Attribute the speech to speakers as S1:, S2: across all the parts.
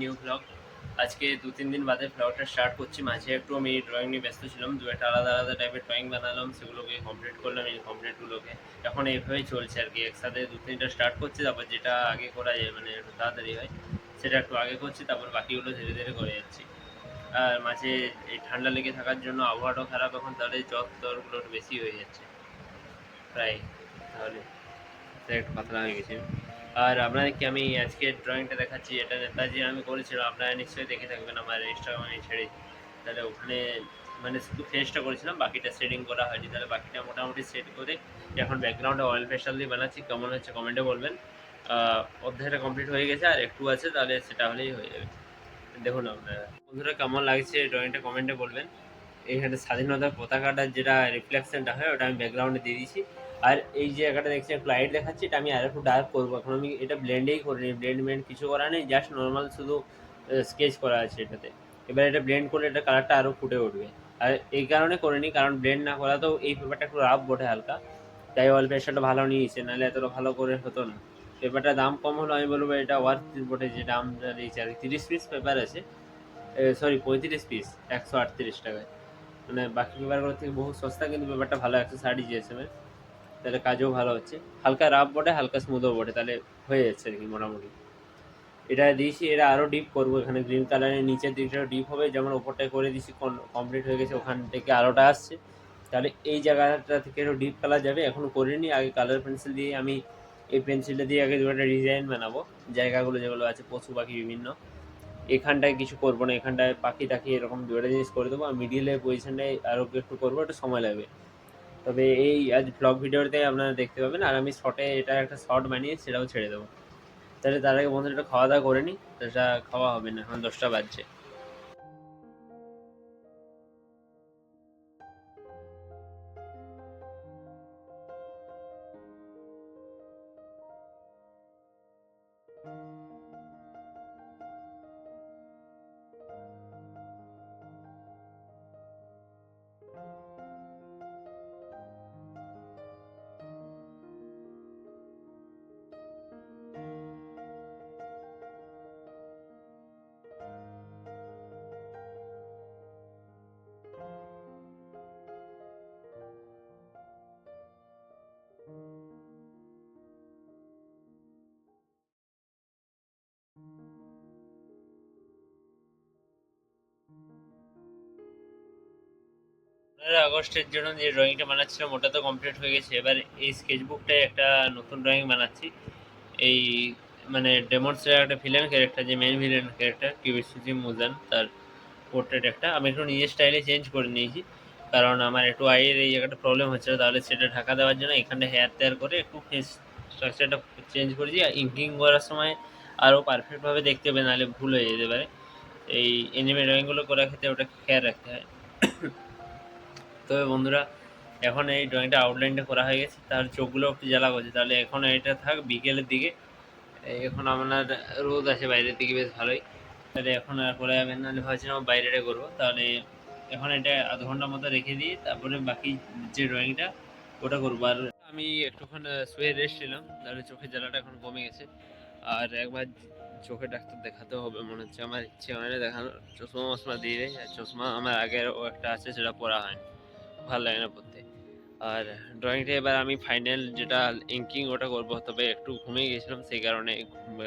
S1: New আজকে দু তিন দিন বাদে ব্লগটা স্টার্ট করছি। মাঝে একটু আমি ড্রয়িং নিয়ে ব্যস্ত ছিলাম দু একটা আলাদা আলাদা টাইপের ড্রয়িং বানালাম, সেগুলোকে কমপ্লিট করলাম, এই কমপ্লিটগুলোকে এখন এইভাবেই চলছে আর কি। একসাথে দু তিনটা স্টার্ট করছি, তারপর যেটা আগে করা যায় মানে একটু তাড়াতাড়ি হয়, সেটা একটু আগে করছি, তারপর বাকিগুলো ধীরে ধীরে করে যাচ্ছি। আর মাঝে এই ঠান্ডা লেগে থাকার জন্য আবহাওয়াটাও খারাপ, এখন তাহলে জ্বর তরগুলো একটু বেশি হয়ে যাচ্ছে। প্রায়, তাহলে একটু পাতলা হয়ে গেছে। আর আপনাদেরকে আমি আজকে ড্রয়িংটা দেখাচ্ছি, এটা নেতাজি আমি করেছিলাম আপনারা নিশ্চয়ই দেখে থাকবেন আমার ইনস্টাগ্রামে ছেড়ে তাহলে ওখানে মানে শুধু ফেসটা করেছিলাম, বাকিটা সেটিং করা হয়নি। তাহলে বাকিটা মোটামুটি সেট করে এখন ব্যাকগ্রাউন্ডে অয়েল ফেশাল দিয়ে বানাচ্ছি, কেমন হচ্ছে কমেন্টে বলবেন। অধ্যায়টা কমপ্লিট হয়ে গেছে আর একটু আছে, তাহলে সেটা হলেই হয়ে যাবে। দেখুন আপনারা বন্ধুরা কেমন লাগছে ড্রয়িংটা কমেন্টে বলবেন। এইখানে স্বাধীনতার পতাকাটার যেটা রিফ্লেকশনটা হয়, ওটা আমি ব্যাকগ্রাউন্ডে দিয়ে দিয়েছি। আর এই জায়গাটা দেখছি একটু লাইট দেখাচ্ছি, এটা আমি আর একটু ডার্ক করব। এখন আমি এটা ব্লেন্ডেই করিনি ব্লেন্ড মেন্ড কিছু করা নেই জাস্ট নর্মাল শুধু স্কেচ করা আছে এটাতে। এবার এটা ব্লেন্ড করলে এটা কালারটা আরও ফুটে উঠবে। আর এই কারণে করিনি, কারণ ব্লেন্ড না করা তো এই পেপারটা একটু রাফ বটে হালকা। তাই অয়েল পেশারটা ভালো নিয়েছে, নাহলে এতটা ভালো করে হতো না। পেপারটা দাম কম হলো, আমি বলব এটা ওয়ার্থ বটে যে দাম দিয়েছে। আর তিরিশ পিস পেপার আছে সরি পঁয়ত্রিশ পিস একশো আটত্রিশ টাকায়। মানে বাকি পেপারগুলো থেকে বহু সস্তা, কিন্তু পেপারটা ভালো, একশো ষাট জিএসএম এর। তাহলে কাজও ভালো হচ্ছে। হালকা রাফ বটে, হালকা স্মুথও বটে, তাহলে হয়ে যাচ্ছে আর কি মোটামুটি। এটা দিয়েছি, এটা আরও ডিপ করব, এখানে গ্রিন কালারের নিচের দিকটা ডিপ হবে, যেমন ওপরটায় করে দিয়েছি কমপ্লিট হয়ে গেছে, ওখান থেকে আরোটা আসছে। তাহলে এই জায়গাটা থেকে একটু ডিপ কালার যাবে এখনও করিনি, আগে কালার পেন্সিল দিয়ে আমি এই পেন্সিলটা দিয়ে আগে একটা ডিজাইন বানাবো। জায়গাগুলো যেগুলো আছে, পশু পাখি বিভিন্ন। এখানটায় কিছু করব না, এখানটায় পাখি টাখি এরকম দু একটা জিনিস করে দেবো। আর মিডিলের পজিশনটায় আরও একটু করব, একটু সময় লাগবে। তবে এই আজ ব্লগ ভিডিওতে আপনারা দেখতে পাবেন, আর আমি শর্টে এটা একটা শর্ট বানিয়ে সেটাও ছেড়ে দেবো। তাহলে তার আগে বন্ধুরা খাওয়া দাওয়া করে নিই সেটা খাওয়া হবে না, এখন দশটা বাজছে। পনেরো আগস্টের জন্য যে ড্রয়িংটা বানাচ্ছিলাম, ওটা তো কমপ্লিট হয়ে গেছে। এবার এই স্কেচবুকটায় একটা নতুন ড্রয়িং বানাচ্ছি। এই মানে ডেমনস্ট্রেট একটা ভিলেন ক্যারেক্টার যে main villain character Kibutsuji Muzan তার পোর্ট্রেট একটা। আমি একটু নিজের স্টাইলে চেঞ্জ করে নিয়েছি, কারণ আমার একটু আইয়ের এই জায়গাটা প্রবলেম হচ্ছিল। তাহলে সেটা ঢাকা দেওয়ার জন্য এখানটা হেয়ার তেয়ার করে একটু ফেস স্ট্রাকচারটা চেঞ্জ করেছি। আর ইঙ্কিং করার সময় আরও পারফেক্টভাবে দেখতে হবে, নাহলে ভুল হয়ে যেতে পারে। এই এনিমে ড্রয়িংগুলো করার ক্ষেত্রে ওটা খেয়াল রাখতে হয়। তবে বন্ধুরা, এখন এই ড্রয়িংটা আউটলাইনটা করা হয়ে গেছে। তার চোখগুলো একটু জ্বালা করছে। তাহলে এখন এটা থাক বিকেলের দিকে। এখন আপনার রোদ আছে বাইরের দিকে বেশ ভালোই। তাহলে এখন আর করা যাবে না ভাবছিলাম বাইরেটা করব। তাহলে এখন এটা আধ ঘণ্টার মতো রেখে দিয়ে তারপরে বাকি যে ড্রয়িংটা ওটা করব। আর আমি একটুক্ষণ শুয়ে রেস্ট নিলাম। তাহলে চোখের জ্বালাটা এখন কমে গেছে। আর একবার চোখের ডাক্তার দেখাতে হবে, মনে হচ্ছে। আমার ইচ্ছে হয় না দেখানোর। চশমা মশমা দিয়ে দেয় আর চশমা আমার আগেরও একটা আছে, সেটা পরা হয়নি। ভালো লাগে না পড়তে। আর ড্রয়িংটা এবার আমি ফাইনাল যেটা ইঙ্কিং ওটা করব, তবে একটু ঘুমিয়ে গেছিলাম, সেই কারণে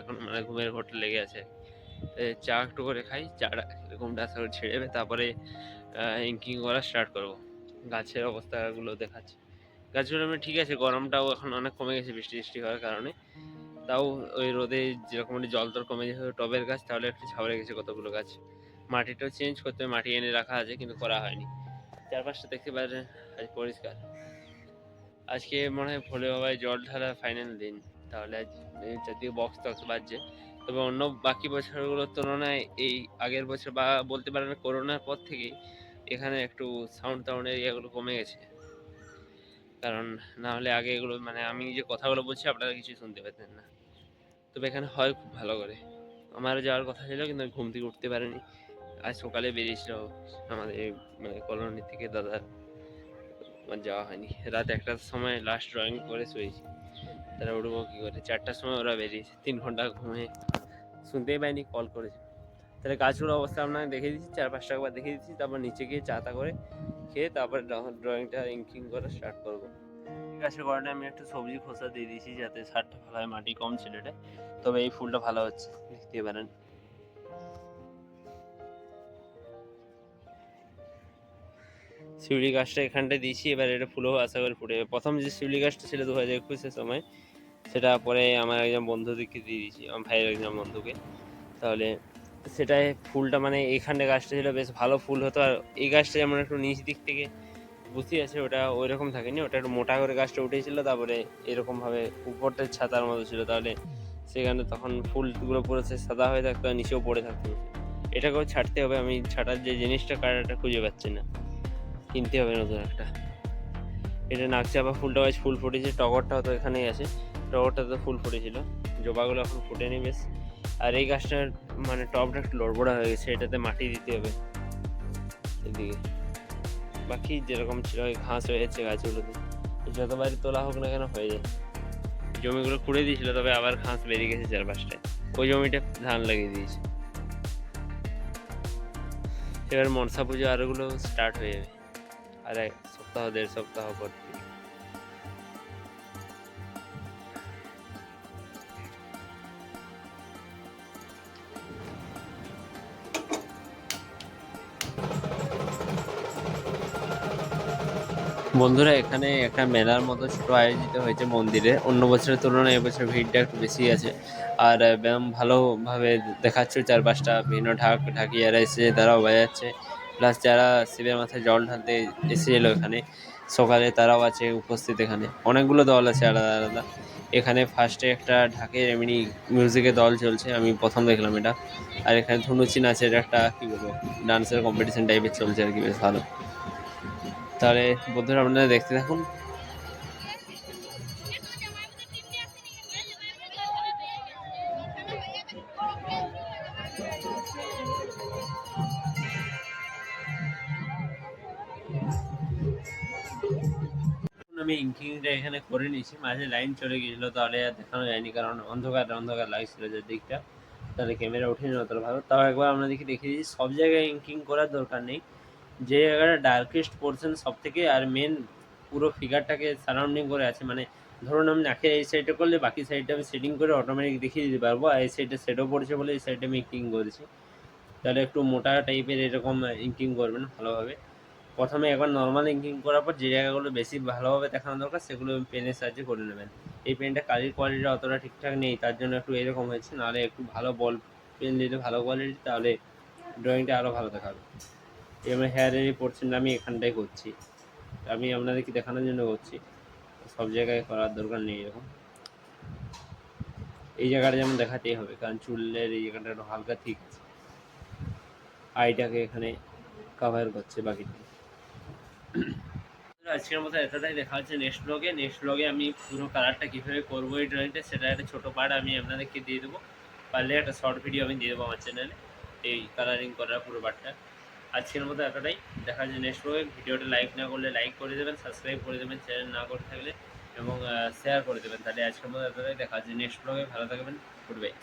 S1: এখন মানে ঘুমের ঘোরটা লেগে আছে। চা একটু করে খাই, চাটা ঘুমটা আশা করি ছেড়ে তারপরে ইঙ্কিং করা স্টার্ট করব। গাছের অবস্থাগুলো দেখাচ্ছি। গাছগুলো এমনি ঠিক আছে, গরমটাও এখন অনেক কমে গেছে বৃষ্টি বৃষ্টি হওয়ার কারণে। তাও ওই রোদে যেরকম একটু জল টল কমে যেত টবের গাছ, তাহলে একটু ছাওড়ে গেছে কতগুলো গাছ। মাটিটাও চেঞ্জ করতে মাটি এনে রাখা আছে, কিন্তু করা হয়নি। চারপাশটা দেখতে পাচ্ছেন, আজ পরিষ্কার। আজকে মনে হয় ভোলে বাবায় জল ঢালা ফাইনাল দিন। তাহলে আজ চারদিকে বক্স টক্স বাজছে। তবে অন্য বাকি বছরগুলোর তুলনায় এই আগের বছর বা বলতে পারেন করোনার পর থেকেই এখানে একটু সাউন্ড টাউন্ডের ইয়েগুলো কমে গেছে। কারণ না হলে আগে এগুলো মানে আমি যে কথাগুলো বলছি আপনারা কিছু শুনতে পেতেন না। তবে এখানে হয় খুব ভালো করে। আমারও যাওয়ার কথা ছিল, কিন্তু ঘুম থেকে উঠতে পারিনি। আজ সকালে বেরিয়েছিল আমাদের মানে কলোনি থেকে আমার যাওয়া হয়নি। রাত একটার সময় লাস্ট ড্রয়িং করে শুয়েছি। তারা উঠবো কী করে? চারটার সময় ওরা বেরিয়েছে। তিন ঘণ্টা ঘুমিয়ে শুনতেই পাইনি কল করেছে। তাহলে গাছগুলোর অবস্থা আপনাকে দেখে দিচ্ছি, চার পাঁচটা একবার দেখিয়ে দিচ্ছি, তারপর নিচে গিয়ে চা তা করে খেয়ে তারপর ড্রয়িংটা ইঙ্কিং করা স্টার্ট করব। গাছের কারণে আমি একটু সবজি খোসা দিয়ে দিয়েছি যাতে সারটা ভালো হয়, মাটি কম ছিল এটা তবে এই ফুলটা ভালো হচ্ছে দেখতে পারেন। শিউলি গাছটা এখানটায় দিয়েছি, এবার এটা ফুলও আশা করে ফুটে প্রথম যে শিউলি গাছটা ছিল দু হাজার একুশের সময়, সেটা পরে আমার একজন বন্ধুদেরকে দিয়ে দিয়েছি, আমার ভাইয়ের একজন বন্ধুকে। তাহলে সেটাই ফুলটা মানে এখানে গাছটা ছিল, বেশ ভালো ফুল হতো। আর এই গাছটা যেমন একটু নিচ দিক থেকে বুঝতে আছে ওটা ওই রকম থাকেনি। ওটা একটু মোটা করে গাছটা উঠেছিল, তারপরে এরকমভাবে উপরটা ছাতার মতো ছিল। তাহলে সেখানে তখন ফুলগুলো পুরো সে সাদা হয়ে থাকতো আর নিচেও পড়ে থাকতো। এটাকেও ছাড়তে হবে, আমি ছাটার যে জিনিসটা, কাটাটা খুঁজে পাচ্ছি না। কিনতে হবে নতুন একটা। এটা নাকচাপা ফুলটা বেশ ফুল ফুটেছে টগরটাও তো এখানেই আছে। টগরটা তো ফুল ফুটেছিল। জবাগুলো এখন ফুটে ফুটেনি বেশ। আর এই গাছটার মানে টবটা একটু লড়বড়া হয়ে গেছে, এটাতে মাটি দিতে হবে। এদিকে। বাকি যেরকম ছিল ঘাস হয়ে যাচ্ছে গাছগুলোতে যতবারই তোলা হোক না কেন হয়ে যায়। জমিগুলো খুঁড়ে দিয়েছিল, তবে আবার ঘাস বেরিয়ে গেছে চারপাশটায়। ওই জমিটা ধান লাগিয়ে দিয়েছে। এবার মনসা পুজো আরোগুলো স্টার্ট হয়ে যাবে। আর এক সপ্তাহ, দেড় সপ্তাহ বন্ধুরা, এখানে একটা মেলার মতো ছোট আয়োজিত হয়েছে মন্দিরে। অন্য বছরের তুলনায় এবছর ভিড়টা একটু বেশি আছে। আর ব্যায়াম ভালোভাবে দেখাচ্ছে চারপাশটা। বিভিন্ন ঢাক, ঢাকিয়ারা এসে তারাও বাজাচ্ছে প্লাস যারা শিবের মাথায় জল ঢালতে এসেছিল এখানে, সকালে তারাও আছে উপস্থিত এখানে। অনেকগুলো দল আছে আলাদা আলাদা। এখানে ফার্স্টে একটা ঢাকের এমনি মিউজিকের দল চলছে, আমি প্রথম দেখলাম এটা। আর এখানে ধনুচি নাচের একটা কী বলব ডান্সের কম্পিটিশন টাইপের চলছে আর কি, বেশ ভালো। তাহলে বন্ধুরা আপনারা দেখতে থাকুন। আমি ইঙ্কিংটা এখানে করে নিয়েছি। মাঝে লাইন চলে গিয়েছিল, তাহলে আর দেখানো যায়নি, কারণ অন্ধকার অন্ধকার লাগছিল যে দিকটা। তাহলে ক্যামেরা উঠেনি অতটা ভালো। তাও একবার আপনাদেরকে দেখিয়ে দিচ্ছি সব জায়গায় ইঙ্কিং করার দরকার নেই। যে জায়গাটা ডার্কেস্ট পোর্শন সব থেকে আর মেন পুরো ফিগারটাকে সারাউন্ডিং করে আছে মানে ধরুন আমি নাকের এই সাইডে করলে, বাকি সাইডটা আমি সেটিং করে অটোমেটিক দেখিয়ে দিতে পারব, আর এই সাইডে সেটও পড়ছে বলে এই সাইডে আমি ইঙ্কিং করেছি। তাহলে একটু মোটা টাইপের এরকম ইঙ্কিং করবেন ভালোভাবে। প্রথমে একবার নর্মাল ইঙ্কিং করার পর যে জায়গাগুলো বেশি ভালোভাবে দেখানো দরকার, সেগুলো পেনের সাহায্যে করে নেবেন। এই পেনটা কালির কোয়ালিটিটা অতটা ঠিকঠাক নেই, তার জন্য একটু এরকম হয়েছে, নাহলে একটু ভালো বল পেন দিলে ভালো কোয়ালিটি তাহলে ড্রয়িংটা আরও ভালো দেখাবে। এবার হেয়ারের এই পোর্শনটা আমি এখানটাই করছি। আমি আপনাদেরকে দেখানোর জন্য করছি। সব জায়গায় করার দরকার নেই এরকম। এই জায়গাটা যেমন দেখাতেই হবে, কারণ চুলের এই জায়গাটা একটু হালকা ঠিক আছে। আইটাকে এখানে কভার করছে বাকিটা। আজকের মতো এতটাই। দেখা হচ্ছে নেক্সট ব্লগে নেক্সট ব্লগে আমি পুরো কালারটা কীভাবে করব এই ড্রয়িংটা সেটা একটা ছোটো পার্ট আমি আপনাদেরকে দিয়ে দেবো। পারলে একটা শর্ট ভিডিও আমি দিয়ে দেবো আমার চ্যানেলে এই কালারিং করার পুরো পার্টটা আজকের মতো এতটাই। দেখা যাচ্ছে নেক্সট ব্লগে ভিডিওটা লাইক না করলে লাইক করে দেবেন সাবস্ক্রাইব করে দেবেন চ্যানেল না করে থাকলে এবং শেয়ার করে দেবেন। তাহলে আজকের মতো এতটাই। দেখা যাচ্ছে নেক্সট ব্লগে ভালো থাকবেন। Good bye